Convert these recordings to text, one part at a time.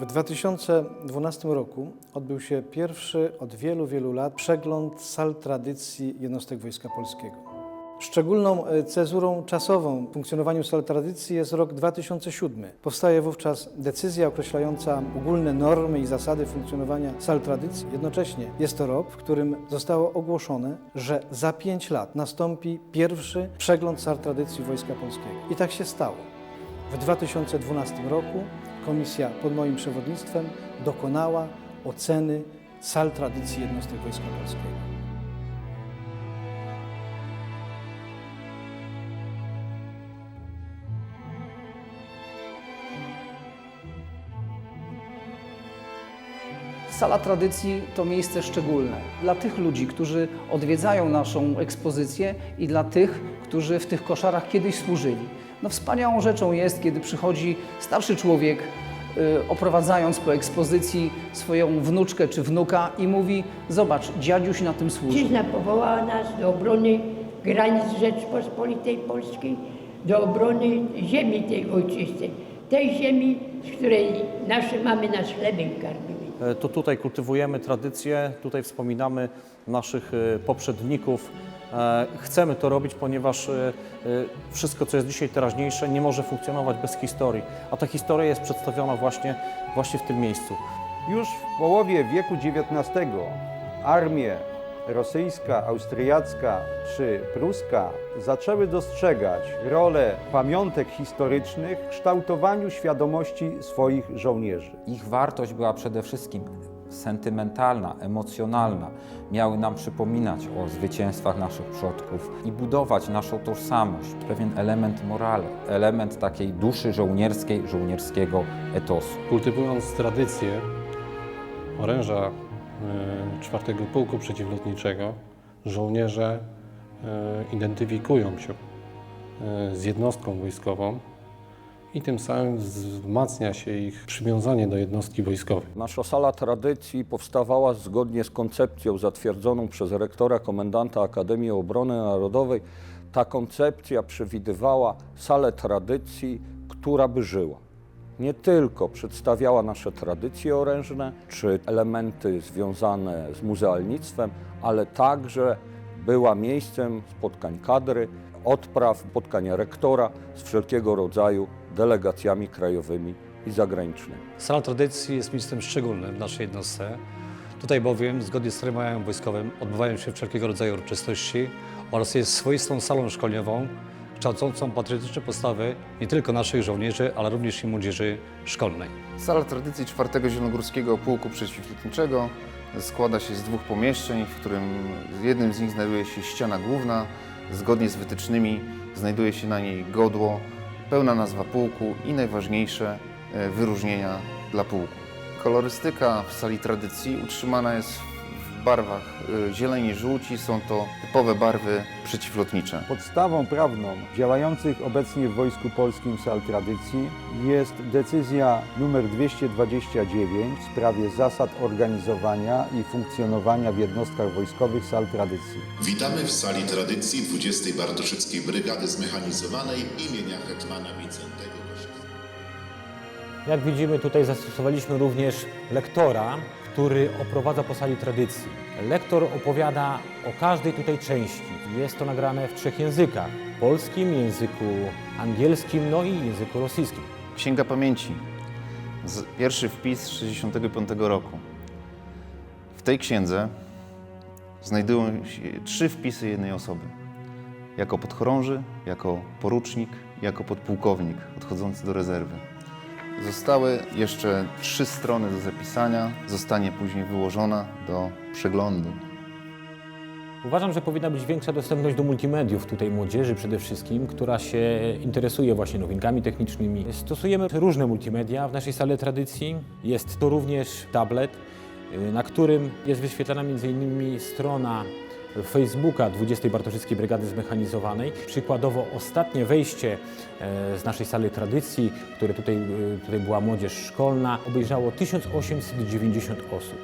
W 2012 roku odbył się pierwszy od wielu, wielu lat przegląd sal tradycji jednostek Wojska Polskiego. Szczególną e, cezurą czasową w funkcjonowaniu sal tradycji jest rok 2007. Powstaje wówczas decyzja określająca ogólne normy i zasady funkcjonowania sal tradycji. Jednocześnie jest to rok, w którym zostało ogłoszone, że za pięć lat nastąpi pierwszy przegląd sal tradycji Wojska Polskiego. I tak się stało. W 2012 roku komisja pod moim przewodnictwem dokonała oceny sal tradycji jednostek Wojska Polskiego. Sala tradycji to miejsce szczególne dla tych ludzi, którzy odwiedzają naszą ekspozycję i dla tych, którzy w tych koszarach kiedyś służyli. No wspaniałą rzeczą jest, kiedy przychodzi starszy człowiek, y, oprowadzając po ekspozycji swoją wnuczkę czy wnuka i mówi: Zobacz, dziadziuś na tym służył. Ojczyzna powołała nas do obrony granic Rzeczpospolitej Polskiej, do obrony ziemi tej ojczystej, tej ziemi, z której nasze mamy nas chlebem karmili. E, To tutaj kultywujemy tradycje, tutaj wspominamy naszych e, poprzedników. E, Chcemy to robić, ponieważ e, e, wszystko, co jest dzisiaj teraźniejsze, nie może funkcjonować bez historii. A ta historia jest przedstawiona właśnie, właśnie w tym miejscu. Już w połowie wieku XIX armie rosyjska, austriacka czy pruska zaczęły dostrzegać rolę pamiątek historycznych w kształtowaniu świadomości swoich żołnierzy. Ich wartość była przede wszystkim sentymentalna, emocjonalna. Miały nam przypominać o zwycięstwach naszych przodków i budować naszą tożsamość, pewien element morale, element takiej duszy żołnierskiej, żołnierskiego etosu. Kultywując tradycję oręża e, czwartego Pułku Przeciwlotniczego, żołnierze e, identyfikują się e, z jednostką wojskową i tym samym wzmacnia się ich przywiązanie do jednostki wojskowej. Nasza sala tradycji powstawała zgodnie z koncepcją zatwierdzoną przez rektora komendanta Akademii Obrony Narodowej. Ta koncepcja przewidywała salę tradycji, która by żyła. Nie tylko przedstawiała nasze tradycje orężne czy elementy związane z muzealnictwem, ale także była miejscem spotkań kadry, odpraw, spotkań rektora z wszelkiego rodzaju delegacjami krajowymi i zagranicznymi. Sala tradycji jest miejscem szczególnym w naszej jednostce. Tutaj bowiem, zgodnie z ceremoniałem wojskowym, odbywają się wszelkiego rodzaju uroczystości oraz jest swoistą salą szkoleniową, kształcącą patriotyczne postawy nie tylko naszych żołnierzy, ale również i młodzieży szkolnej. Sala tradycji 4 Zielonogórskiego Pułku Przeciwlotniczego składa się z dwóch pomieszczeń, w którym jednym z nich znajduje się ściana główna. Zgodnie z wytycznymi znajduje się na niej godło, pełna nazwa pułku i najważniejsze e, wyróżnienia dla pułku. Kolorystyka w sali tradycji utrzymana jest barwach e, zieleni i żółci. Są to typowe barwy przeciwlotnicze. Podstawą prawną działających obecnie w Wojsku Polskim sal tradycji jest decyzja nr 229 w sprawie zasad organizowania i funkcjonowania w jednostkach wojskowych sal tradycji. Witamy w sali tradycji 20. Bartoszyckiej Brygady Zmechanizowanej imienia hetmana Wincentego. Jak widzimy, tutaj zastosowaliśmy również lektora, który oprowadza po sali tradycji. Lektor opowiada o każdej tutaj części. Jest to nagrane w trzech językach: polskim, języku angielskim, no i języku rosyjskim. Księga Pamięci. Pierwszy wpis z 65 roku. W tej księdze znajdują się trzy wpisy jednej osoby. Jako podchorąży, jako porucznik, jako podpułkownik odchodzący do rezerwy. Zostały jeszcze trzy strony do zapisania. Zostanie później wyłożona do przeglądu. Uważam, że powinna być większa dostępność do multimediów tutaj młodzieży przede wszystkim, która się interesuje właśnie nowinkami technicznymi. Stosujemy różne multimedia w naszej sali tradycji. Jest to również tablet, y, na którym jest wyświetlana m.in. strona Facebooka 20. Bartoszyckiej Brygady Zmechanizowanej. Przykładowo ostatnie wejście e, z naszej sali tradycji, które tutaj, y, tutaj była młodzież szkolna, obejrzało 1890 osób.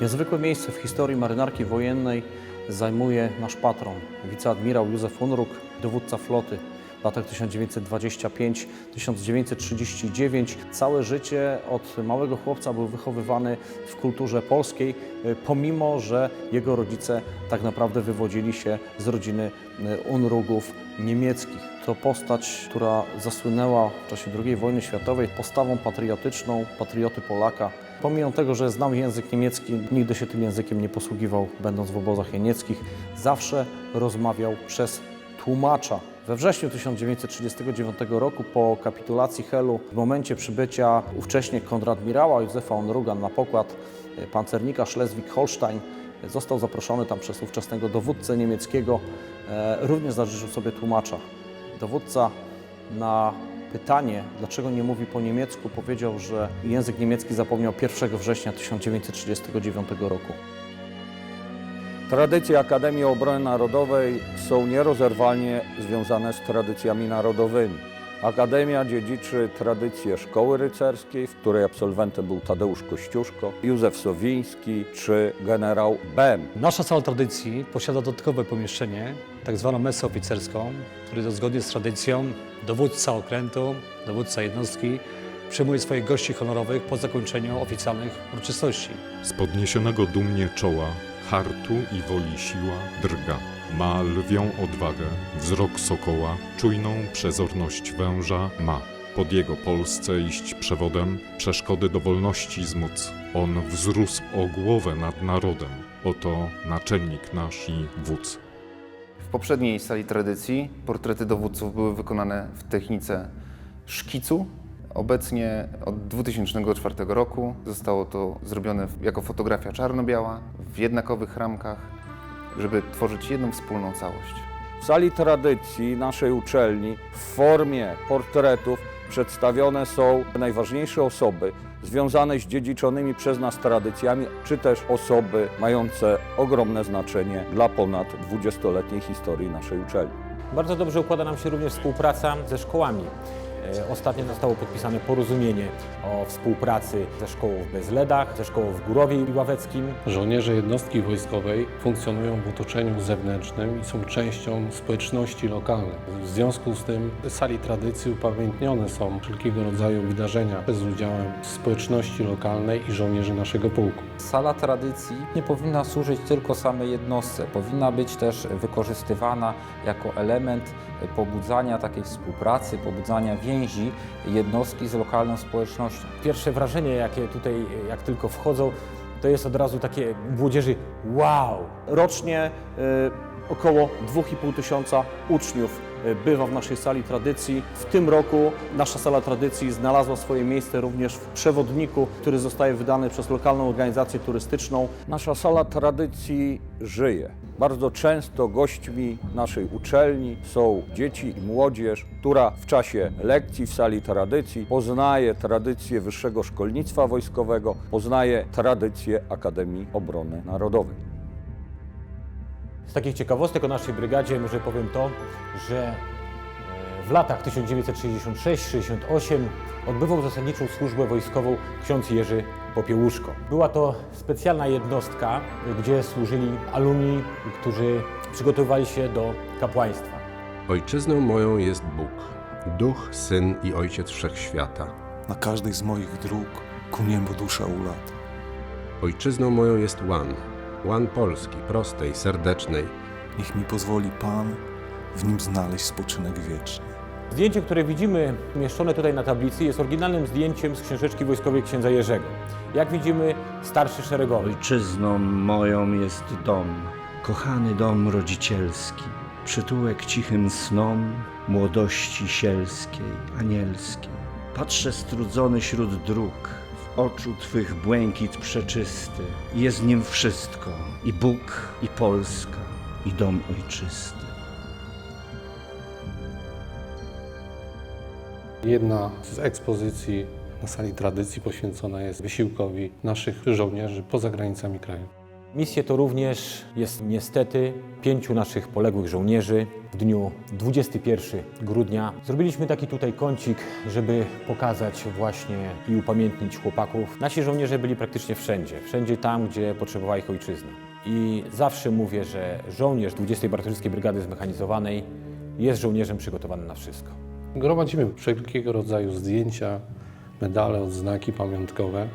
Niezwykłe miejsce w historii marynarki wojennej zajmuje nasz patron, wiceadmirał Józef Unruk, dowódca floty. W latach 1925-1939. Całe życie od małego chłopca był wychowywany w kulturze polskiej, y, pomimo że jego rodzice tak naprawdę wywodzili się z rodziny y, Unrugów niemieckich. To postać, która zasłynęła w czasie II wojny światowej postawą patriotyczną, patrioty Polaka. Pomimo tego, że znał język niemiecki, nigdy się tym językiem nie posługiwał, będąc w obozach jenieckich. Zawsze rozmawiał przez tłumacza. We wrześniu 1939 roku po kapitulacji Helu, w momencie przybycia ówcześnie kontradmirała Józefa Onruga na pokład e, pancernika Schleswig-Holstein, e, został zaproszony tam przez ówczesnego dowódcę niemieckiego, e, również zażyczył sobie tłumacza. Dowódca na pytanie, dlaczego nie mówi po niemiecku, powiedział, że język niemiecki zapomniał 1 września 1939 roku. Tradycje Akademii Obrony Narodowej są nierozerwalnie związane z tradycjami narodowymi. Akademia dziedziczy tradycję szkoły rycerskiej, w której absolwentem był Tadeusz Kościuszko, Józef Sowiński czy generał Bem. Nasza sala tradycji posiada dodatkowe pomieszczenie, tak zwaną mesę oficerską, który to zgodnie z tradycją dowódca okrętu, dowódca jednostki przyjmuje swoich gości honorowych po zakończeniu oficjalnych uroczystości. Z podniesionego dumnie czoła, hartu i woli siła drga. Ma lwią odwagę, wzrok sokoła, czujną przezorność węża ma. Pod jego Polsce iść przewodem, przeszkody do wolności zmóc. On wzrósł o głowę nad narodem. Oto naczelnik nasz i wódz. W poprzedniej sali tradycji portrety dowódców były wykonane w technice szkicu. Obecnie od 2004 roku zostało to zrobione jako fotografia czarno-biała w jednakowych ramkach, żeby tworzyć jedną wspólną całość. W sali tradycji naszej uczelni w formie portretów przedstawione są najważniejsze osoby związane z dziedziczonymi przez nas tradycjami, czy też osoby mające ogromne znaczenie dla ponad 20-letniej historii naszej uczelni. Bardzo dobrze układa nam się również współpraca ze szkołami. E, Ostatnio zostało podpisane porozumienie o współpracy ze szkołą w Bezledach, ze szkołą w Górowie i Ławeckim. Żołnierze jednostki wojskowej funkcjonują w otoczeniu zewnętrznym i są częścią społeczności lokalnej. W związku z tym w sali tradycji upamiętnione są wszelkiego rodzaju wydarzenia z udziałem społeczności lokalnej i żołnierzy naszego pułku. Sala tradycji nie powinna służyć tylko samej jednostce, powinna być też wykorzystywana jako element pobudzania takiej współpracy, pobudzania więzi jednostki z lokalną społecznością. Pierwsze wrażenie, jakie tutaj, jak tylko wchodzą, to jest od razu takie młodzieży wow! Rocznie y, około 2,5 tysiąca uczniów bywa w naszej sali tradycji. W tym roku nasza sala tradycji znalazła swoje miejsce również w przewodniku, który zostaje wydany przez lokalną organizację turystyczną. Nasza sala tradycji żyje. Bardzo często gośćmi naszej uczelni są dzieci i młodzież, która w czasie lekcji w sali tradycji poznaje tradycję wyższego szkolnictwa wojskowego, poznaje tradycję Akademii Obrony Narodowej. Z takich ciekawostek o naszej brygadzie może powiem to, że e, w latach 1966-68 odbywał zasadniczą służbę wojskową ksiądz Jerzy Popiełuszko. Była to specjalna jednostka, gdzie służyli alumni, którzy przygotowywali się do kapłaństwa. Ojczyzną moją jest Bóg, Duch, Syn i Ojciec Wszechświata. Na każdej z moich dróg ku niebu dusza ulata. Ojczyzną moją jest Łan, Łan Polski, prostej, serdecznej. Niech mi pozwoli Pan w nim znaleźć spoczynek wieczny. Zdjęcie, które widzimy umieszczone tutaj na tablicy jest oryginalnym zdjęciem z książeczki wojskowej księdza Jerzego. Jak widzimy, starszy szeregowy. Ojczyzną moją jest dom, kochany dom rodzicielski, przytułek cichym snom, młodości sielskiej, anielskiej. Patrzę strudzony wśród dróg, oczu Twych błękit przeczysty, jest w nim wszystko, i Bóg, i Polska, i dom ojczysty. Jedna z ekspozycji na sali tradycji poświęcona jest wysiłkowi naszych żołnierzy poza granicami kraju. Misję to również jest niestety pięciu naszych poległych żołnierzy. W dniu 21 grudnia zrobiliśmy taki tutaj kącik, żeby pokazać właśnie i upamiętnić chłopaków. Nasi żołnierze byli praktycznie wszędzie, wszędzie tam, gdzie potrzebowała ich ojczyzna. I zawsze mówię, że żołnierz 20 Bartoszyckiej Brygady Zmechanizowanej jest żołnierzem przygotowanym na wszystko. Gromadzimy wszelkiego rodzaju zdjęcia, medale, odznaki pamiątkowe,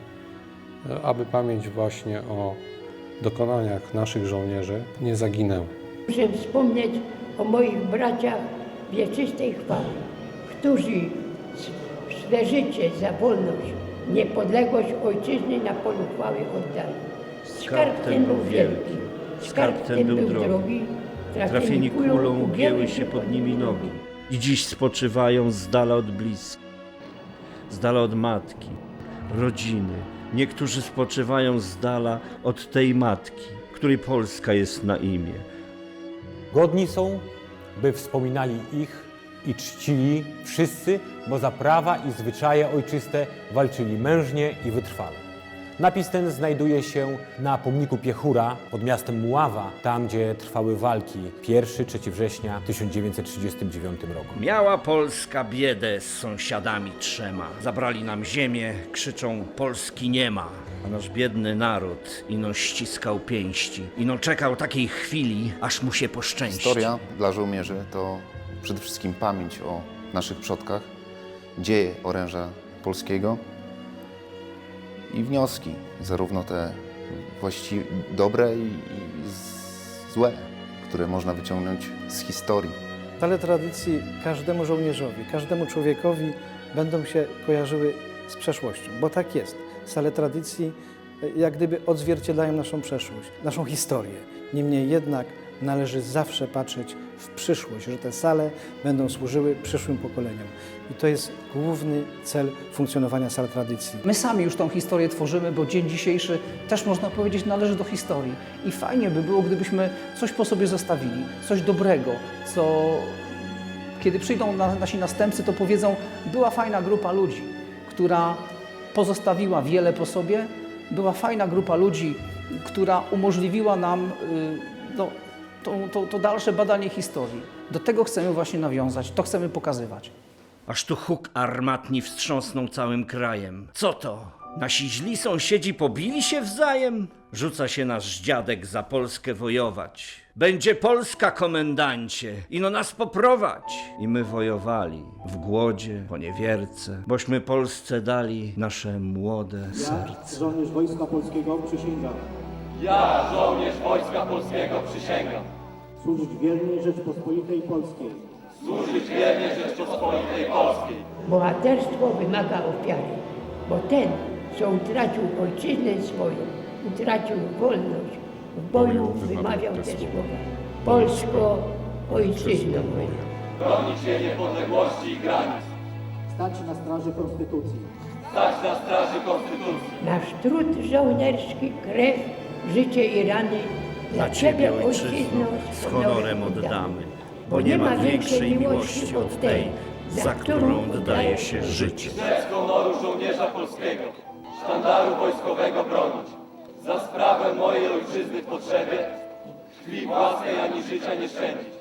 e, aby pamięć właśnie o dokonaniach naszych żołnierzy nie zaginęła. Muszę wspomnieć o moich braciach wieczystej chwały, którzy swe życie za wolność, niepodległość ojczyzny na polu chwały oddali. Skarb ten był wielki, skarb ten był drogi, Trafieni kulą ugięły się pod nimi nogi. I dziś spoczywają z dala od bliskich, z dala od matki, rodziny. Niektórzy spoczywają z dala od tej matki, której Polska jest na imię. Godni są, by wspominali ich i czcili wszyscy, bo za prawa i zwyczaje ojczyste walczyli mężnie i wytrwale. Napis ten znajduje się na pomniku Piechura pod miastem Muława, tam gdzie trwały walki 1-3 września 1939 roku. Miała Polska biedę z sąsiadami trzema. Zabrali nam ziemię, krzyczą Polski nie ma. A nasz biedny naród ino ściskał pięści, ino czekał takiej chwili, aż mu się poszczęści. Historia dla żołnierzy to przede wszystkim pamięć o naszych przodkach, dzieje oręża polskiego i wnioski, zarówno te właściwie dobre i, i złe, które można wyciągnąć z historii. Stale tradycji każdemu żołnierzowi, każdemu człowiekowi będą się kojarzyły z przeszłością, bo tak jest. Stale tradycji e, jak gdyby odzwierciedlają naszą przeszłość, naszą historię. Niemniej jednak należy zawsze patrzeć w przyszłość, że te sale będą służyły przyszłym pokoleniom. I to jest główny cel funkcjonowania sal tradycji. My sami już tą historię tworzymy, bo dzień dzisiejszy też można powiedzieć należy do historii. I fajnie by było, gdybyśmy coś po sobie zostawili, coś dobrego, co kiedy przyjdą na, nasi następcy, to powiedzą, była fajna grupa ludzi, która pozostawiła wiele po sobie, była fajna grupa ludzi, która umożliwiła nam y, no, to, to, to dalsze badanie historii. Do tego chcemy właśnie nawiązać, to chcemy pokazywać. Aż tu huk armatni wstrząsnął całym krajem. Co to? Nasi źli sąsiedzi pobili się wzajem? Rzuca się nasz dziadek za Polskę wojować. Będzie Polska, komendancie, ino nas poprowadź. I my wojowali w głodzie, po niewierce, bośmy Polsce dali nasze młode serce. żołnierz Wojska Polskiego przysięgam Ja, żołnierz Wojska Polskiego, przysięgam służyć wiernie Rzeczpospolitej Polskiej, służyć wiernie Rzeczpospolitej Polskiej. Bohaterstwo wymaga ofiary, bo ten, co utracił ojczyznę swoją, utracił wolność, w boju wymawiał te słowa. Polsko, ojczyzno moja. Bronić jej niepodległości i granic. stać na straży Konstytucji. Stać na straży Konstytucji. Nasz trud żołnierski, krew, życie i rany Dla Ciebie, ojczyzno, z honorem oddamy, bo nie ma większej miłości od tej, za którą oddaje się życie. Rzecz honoru żołnierza polskiego, sztandaru wojskowego bronić. Za sprawę mojej ojczyzny w potrzebie, krwi własnej ani życia nie szczędzić.